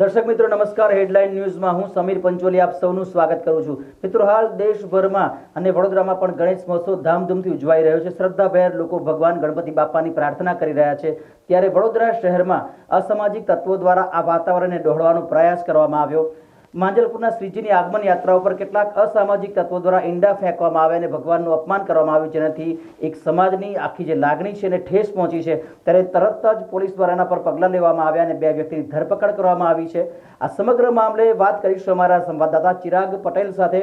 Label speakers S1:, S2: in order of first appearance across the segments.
S1: દર્શક મિત્રો, નમસ્કાર. હેડલાઇન ન્યૂઝમાં હું સમીર પંચોલી આપ સૌનું સ્વાગત કરું છું. મિત્રો, હાલ દેશભરમાં અને વડોદરામાં પણ ગણેશ મહોત્સવ ધામધૂમથી ઉજવાઈ રહ્યો છે. શ્રદ્ધાભેર લોકો ભગવાન ગણપતિ બાપાની પ્રાર્થના કરી રહ્યા છે. ત્યારે વડોદરા શહેરમાં અસામાજિક તત્વો દ્વારા આ વાતાવરણને ડહોળવાનો પ્રયાસ કરવામાં આવ્યો. માંજલપુરના શ્રીજીની આગમન યાત્રા ઉપર કેટલાક અસામાજિક તત્વો દ્વારા ઈંડા ફેંકવામાં આવ્યા અને ભગવાનનું અપમાન કરવામાં આવ્યું જેનાથી એક સમાજની આખી જે લાગણી છે એને ઠેસ પહોંચી છે. ત્યારે તરત જ પોલીસ દ્વારા એના પર પગલાં લેવામાં આવ્યા અને બે વ્યક્તિની ધરપકડ કરવામાં આવી છે. આ સમગ્ર મામલે વાત કરીશું અમારા સંવાદદાતા ચિરાગ પટેલ સાથે.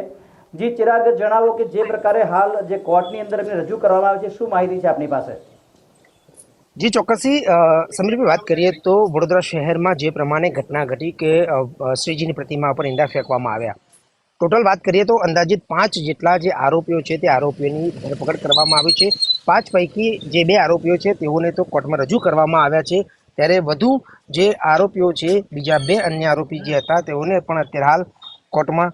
S1: જી ચિરાગ, જણાવો કે જે પ્રકારે હાલ જે કોર્ટની અંદર એમને રજૂ કરવામાં આવે છે, શું માહિતી છે આપની પાસે?
S2: જી ચોક્કસી સમીરભાઈ વાત કરીએ તો વડોદરા શહેરમાં જે પ્રમાણે ઘટના ઘટી કે શ્રીજીની પ્રતિમા પર ઈંડા ફેંકવામાં આવ્યા. ટોટલ વાત કરીએ તો અંદાજિત પાંચ જેટલા જે આરોપીઓ છે તે આરોપીઓની ધરપકડ કરવામાં આવી છે. પાંચ પૈકી જે બે આરોપીઓ છે તેઓને તો કોર્ટમાં રજૂ કરવામાં આવ્યા છે. ત્યારે વધુ જે આરોપીઓ છે, બીજા બે અન્ય આરોપી જે હતા તેઓને પણ અત્યારે હાલ કોર્ટમાં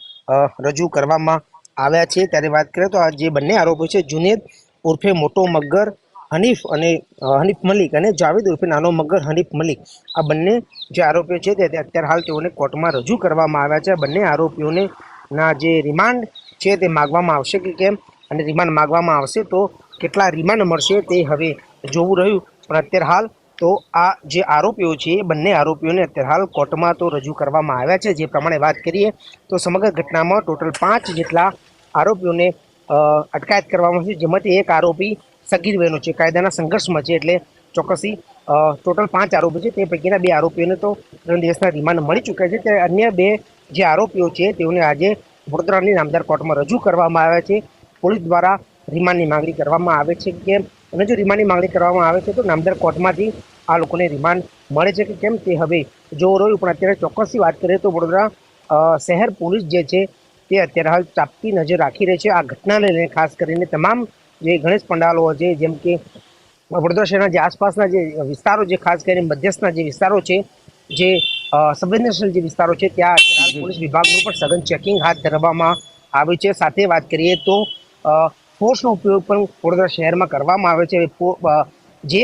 S2: રજૂ કરવામાં આવ્યા છે. ત્યારે વાત કરીએ તો આ જે બંને આરોપીઓ છે, જુનેદ ઉર્ફે મોટો મગર હનીફ અને હનીફ મલિક અને જાવેદ ઉર્ફે નાનો મગર હનીફ મલિક. આ બંને જે આરોપીઓ છે તે અત્યારે હાલ તેઓને કોર્ટમાં રજૂ કરવામાં આવ્યા છે. બંને આરોપીઓને ના જે રિમાન્ડ છે તે માગવામાં આવશે કે કેમ? અને રિમાન્ડ માગવામાં આવશે તો કેટલા રિમાન્ડ મળશે તે હવે જોવું રહ્યું. પણ અત્યારે હાલ તો આ જે આરોપીઓ છે એ બંને આરોપીઓને અત્યારે હાલ કોર્ટમાં તો રજૂ કરવામાં આવ્યા છે. જે પ્રમાણે વાત કરીએ તો સમગ્ર ઘટનામાં ટોટલ પાંચ જેટલા આરોપીઓને અટકાયત કરવામાં છે, જેમાંથી એક આરોપી સગીર બહેનો છે. કાયદાના સંઘર્ષમાં છે એટલે ચોક્કસી ટોટલ પાંચ આરોપી છે. તે પૈકીના બે આરોપીઓને તો ત્રણ દિવસના રિમાન્ડ મળી ચૂક્યા છે. ત્યારે અન્ય બે જે આરોપીઓ છે, તેઓને આજે વડોદરાની નામદાર કોર્ટમાં રજૂ કરવામાં આવ્યા છે. પોલીસ દ્વારા રિમાન્ડની માંગણી કરવામાં આવે છે કેમ? અને જો રિમાન્ડની માંગણી કરવામાં આવે છે, તો નામદાર કોર્ટમાંથી આ લોકોને રિમાન્ડ મળે છે કે કેમ તે હવે જો રહ્યું. પણ અત્યારે ચોક્કસથી વાત કરીએ તો વડોદરા શહેર પોલીસ જે છે તે અત્યારે હાલ ચાપતી નજર રાખી રહી છે. આ ઘટનાને લઈને ખાસ કરીને તમામ જે ગણેશ પંડાલો છે, જેમ કે વડોદરા શહેરના જે આસપાસના જે વિસ્તારો જે ખાસ કરીને મધ્યસ્થના જે વિસ્તારો છે, જે સંવેદનશીલ જે વિસ્તારો છે, ત્યાં પોલીસ વિભાગનું પણ સઘન ચેકિંગ હાથ ધરવામાં આવ્યું છે. સાથે વાત કરીએ તો ફોર્સનો ઉપયોગ પણ વડોદરા શહેરમાં કરવામાં આવે છે. જે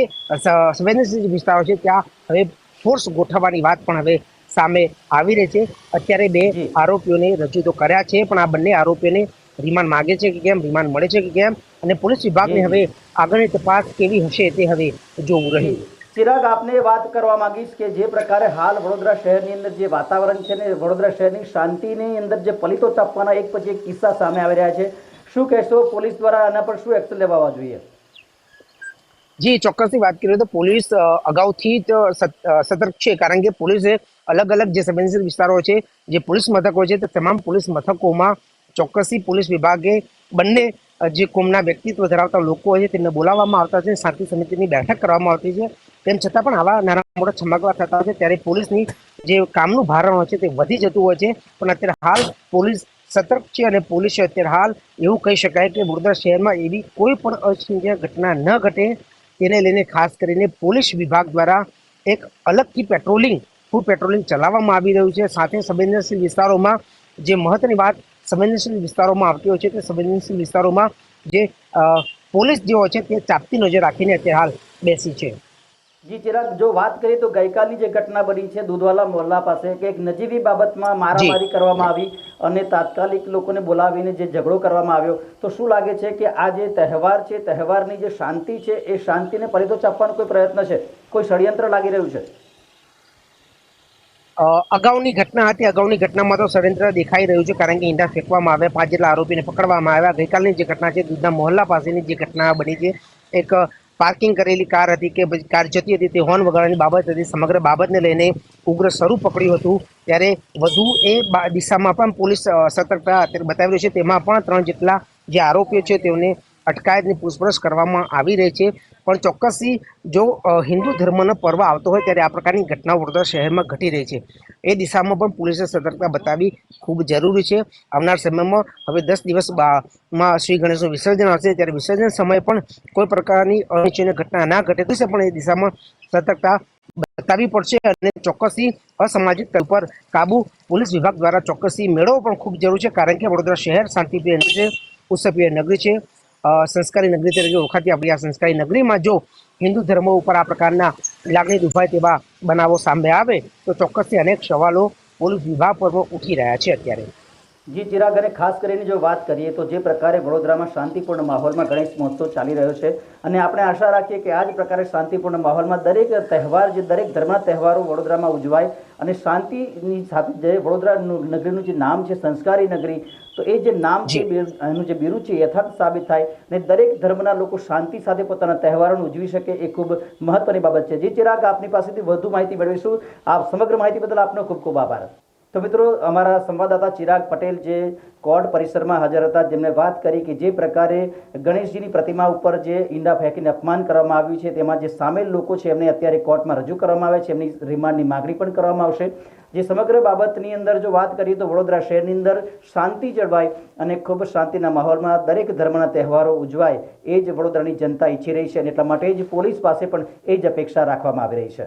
S2: સંવેદનશીલ વિસ્તારો છે, ત્યાં હવે ફોર્સ ગોઠવવાની વાત પણ હવે સામે આવી રહી છે. અત્યારે બે આરોપીઓને રજૂ તો કર્યા છે પણ આ બંને આરોપીઓને રિમાન્ડ માગે છે કે કેમ રિમાન્ડ મળે છે કે કેમ? અને પોલીસ વિભાગને હવે આગળની તપાસ કેવી હશે તે હવે જોવું રહ્યું.
S1: ચિરાગ આપને વાત કરવા માંગીશ કે જે પ્રકારે હાલ વડોદરા શહેરની અંદર જે વાતાવરણ છે ને વડોદરા શહેરની શાંતિની અંદર જે પલિતો ચાપવાના એક પછી એક કિસ્સા સામે આવી રહ્યા છે. શું કહેશો? પોલીસ દ્વારા આના પર શું એક્શન લેવા જોઈએ?
S2: જી ચોક્કસની વાત કરીએ તો પોલીસ અગાઉથી જ સતર્ક છે. કારણ કે પોલીસે અલગ અલગ જે સંવેદનશીલ વિસ્તારો છે, જે પોલીસ મથકો છે, તે તમામ પોલીસ મથકોમાં ચોક્કસી પોલીસ વિભાગે બંને જે કોમના વ્યક્તિત્વ ધરાવતા લોકો છે, તેમને બોલાવવામાં આવતા છે. શાંતિ સમિતિની બેઠક કરવામાં આવતી છે. તેમ છતાં પણ આવા નાના મોટા છમકવા થતા છે, ત્યારે પોલીસની જે કામનું ભારણ હોય છે, તે વધી જતું હોય છે. પણ અત્યારે હાલ પોલીસ સતર્ક છે અને પોલીસે અત્યારે હાલ એવું કહી શકાય કે વડોદરા શહેરમાં એવી કોઈ પણ અનિચ્છનીય ઘટના ન ઘટે તેને લઈને ખાસ કરીને પોલીસ વિભાગ દ્વારા એક અલગથી પેટ્રોલિંગ, ફૂડ પેટ્રોલિંગ ચલાવવામાં આવી રહ્યું છે. સાથે સંવેદનશીલ વિસ્તારોમાં જે મહત્વની વાત સંવેદનશીલ વિસ્તારોમાં આવતી હોય છે, તે સંવેદનશીલ વિસ્તારોમાં જે પોલીસ જે હોય છે તે ચાપતી નજર રાખીને અત્યારે હાલ બેસી છે.
S1: જી ચિરાગ જો વાત કરીએ તો ગઈકાલની જે ઘટના બની છે દૂધવાલા મોહલ્લા પાસે કે એક નજીવી બાબતમાં મારામારી કરવામાં આવી અને તાત્કાલિક લોકોને બોલાવીને જે ઝઘડો કરવામાં આવ્યો તો શું લાગે છે કે આ જે તહેવાર છે તહેવારની જે શાંતિ છે એ શાંતિને પરિતો ચાપવાનો કોઈ પ્રયત્ન છે? કોઈ ષડયંત્ર લાગી રહ્યું છે?
S2: અગાઉની ઘટના હતી અગાઉની ઘટનામાં તો ષડયંત્ર દેખાઈ રહ્યું છે કારણ કે ઈંડા ફેંકવામાં આવ્યા પાંચ જેટલા આરોપીને પકડવામાં આવ્યા. ગઈકાલની જે ઘટના છે દૂધના મોહલ્લા પાસેની જે ઘટના બની છે એક પાર્કિંગ કરેલી કાર હતી કે પછી કાર જતી હતી તે હોર્ન વગાડવાની બાબત હતી. સમગ્ર બાબતને લઈને ઉગ્ર સ્વરૂપ પકડ્યું હતું. ત્યારે વધુ એ દિશામાં પણ પોલીસ સતર્કતા અત્યારે બતાવી રહી છે. તેમાં પણ ત્રણ જેટલા જે આરોપીઓ છે તેઓને અટકાયતની પૂછપરછ કરવામાં આવી રહી છે. પણ ચોક્કસી જો હિન્દુ ધર્મનો પર્વ આવતો હોય ત્યારે આ પ્રકારની ઘટનાઓ વડોદરા શહેરમાં ઘટી રહી છે. એ દિશામાં પણ પોલીસે સતર્કતા બતાવી ખૂબ જરૂરી છે. આવનાર સમયમાં હવે દસ દિવસમાં શ્રી ગણેશનું વિસર્જન આવશે. ત્યારે વિસર્જન સમયે પણ કોઈ પ્રકારની અનિચ્છનીય ઘટના ના ઘટે તો પણ એ દિશામાં સતર્કતા બતાવવી પડશે અને ચોક્કસી અસામાજિક તત્વ પર કાબુ પોલીસ વિભાગ દ્વારા ચોક્કસી મેળવવો પણ ખૂબ જરૂરી છે. કારણ કે વડોદરા શહેર શાંતિપ્રિય છે, ઉત્સવપ્રિય નગરી છે. સંસ્કારી નગરી તરીકે ઓળખાતી આપણી આ સંસ્કારી નગરીમાં જો હિન્દુ ધર્મ ઉપર આ પ્રકારના લાગણી દુભાય તેવા બનાવો સામે આવે, તો ચોક્કસથી અનેક સવાલો પોલીસ વિભાગ પર ઉઠી રહ્યા છે અત્યારે.
S1: જી ચિરાગ અને ખાસ કરીને જો વાત કરીએ તો જે પ્રકારે વડોદરામાં શાંતિપૂર્ણ માહોલમાં ગણેશ મહોત્સવ ચાલી રહ્યો છે અને આપણે આશા રાખીએ કે આ જ પ્રકારે શાંતિપૂર્ણ માહોલમાં દરેક તહેવાર જે દરેક ધર્મના તહેવારો વડોદરામાં ઉજવાય અને શાંતિની સાથે જે વડોદરા નગરીનું જે નામ છે સંસ્કારી નગરી તો એ જે નામ છે એનું જે બિરુદ છે યથાર્થ સાબિત થાય અને દરેક ધર્મના લોકો શાંતિ સાથે પોતાના તહેવારોને ઉજવી શકે એ ખૂબ મહત્વની બાબત છે. જે ચિરાગ આપની પાસેથી વધુ માહિતી મેળવીશું. આપ સમગ્ર માહિતી બદલ આપનો ખૂબ ખૂબ આભાર. તો મિત્રો, અમારા સંવાદદાતા ચિરાગ પટેલ જે કોર્ટ પરિસરમાં હાજર હતા જેમણે વાત કરી કે જે પ્રકારે ગણેશજીની પ્રતિમા ઉપર જે ઈંડા ફેંકીને અપમાન કરવામાં આવ્યું છે, તેમાં જે સામેલ લોકો છે, એમને અત્યારે કોર્ટમાં રજૂ કરવામાં આવે છે, એમની રિમાન્ડની માગણી પણ કરવામાં આવશે. જે સમગ્ર બાબતની અંદર જો વાત કરીએ તો વડોદરા શહેરની અંદર શાંતિ જળવાય અને ખૂબ શાંતિના માહોલમાં દરેક ધર્મના તહેવારો ઉજવાય, એ જ વડોદરાની જનતા ઈચ્છી રહી છે અને એટલા માટે જ પોલીસ પાસે પણ એ જ અપેક્ષા રાખવામાં આવી રહી છે.